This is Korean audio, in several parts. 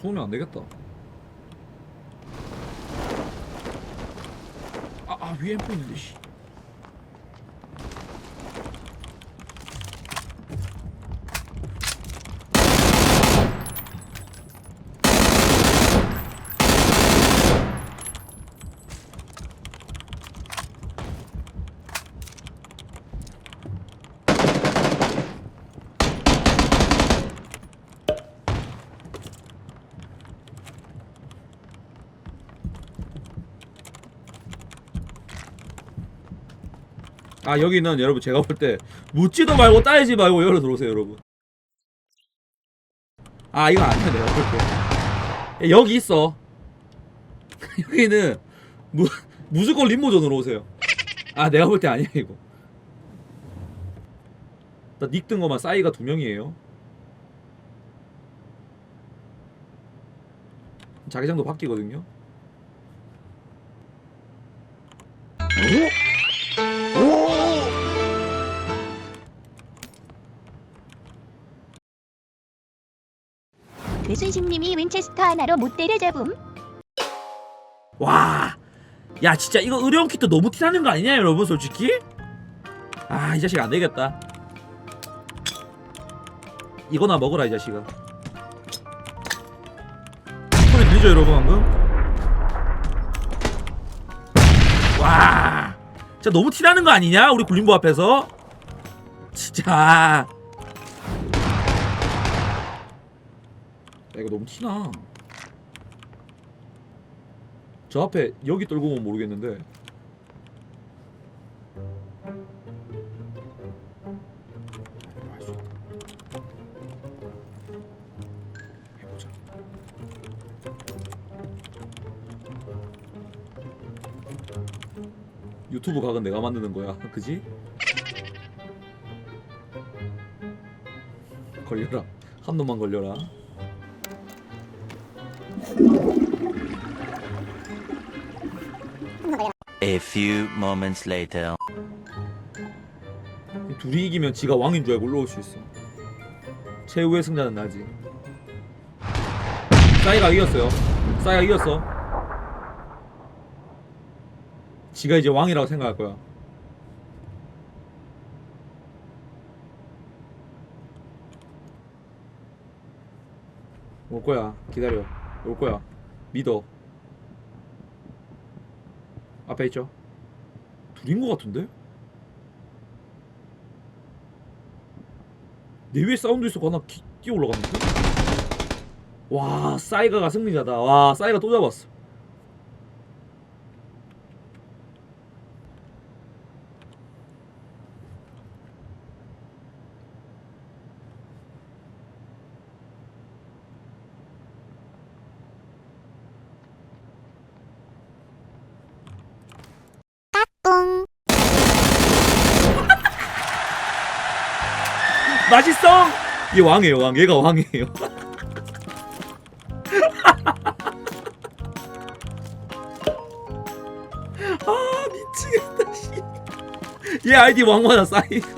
쏘면 안 되겠다. 아, 아 위에 있는데 씨. 아 여기는 여러분 제가 볼 때 묻지도 말고 따지지 말고 열어 들어오세요 여러분. 아 이거 아니야 내가 볼게. 여기 있어. 여기는 무 무조건 림모존으로 오세요. 아 내가 볼 때 아니야 이거. 나 닉 뜬 거만 싸이가 두 명이에요. 자기장도 바뀌거든요. 배순식님이 윈체스터 하나로 못 때려잡음. 와, 야 진짜 이거 의료용 키트 너무 티나는 거 아니냐 여러분 솔직히? 아 이 자식 안 되겠다. 이거나 먹어라 이 자식아. 손에 밀죠 여러분 방금? 와, 진짜 너무 티나는 거 아니냐 우리 굴림보 앞에서? 진짜. 야, 이거 너무 티나. 저 앞에 여기 떨고 오면 모르겠는데. 유튜브 각은 내가 만드는 거야, 그지? 걸려라, 한 놈만 걸려라. A few moments later. 이 둘이 이기면 지가 왕인 줄 알고 올라올 수 있어. 최후의 승자는 나지. 싸이가 이겼어요. 싸이가 이겼어. 지가 이제 왕이라고 생각할 거야. 올 거야. 기다려. 올 거야. 믿어. 앞에 있죠? 둘인 거 같은데? 내 위에 사운드 있어 하나 기, 뛰어 올라갔는데? 와 사이가가 승리자다 와 사이가 또 잡았어 맛있어? 얘 왕이에요 왕. 얘가 왕이에요. 아 미치겠다 씨얘 아이디 왕마다 싸이가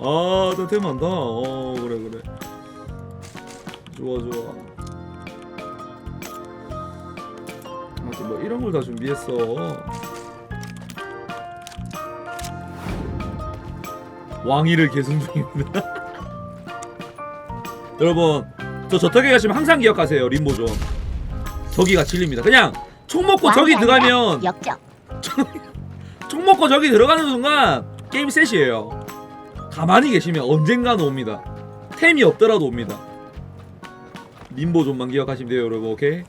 아나 대만다. 어 그래 그래. 좋아 좋아. 아뭐 이런 걸 다 준비했어 왕위를 계승 중입니다. 여러분, 저 저택에 가시면 항상 기억하세요. 림보존. 저기가 진리입니다. 그냥 총 먹고 저기 들어가면 역적. 총 먹고 저기 들어가는 순간 게임 셋이에요. 가만히 계시면 언젠가는 옵니다. 템이 없더라도 옵니다. 림보존만 기억하시면 돼요, 여러분. 오케이?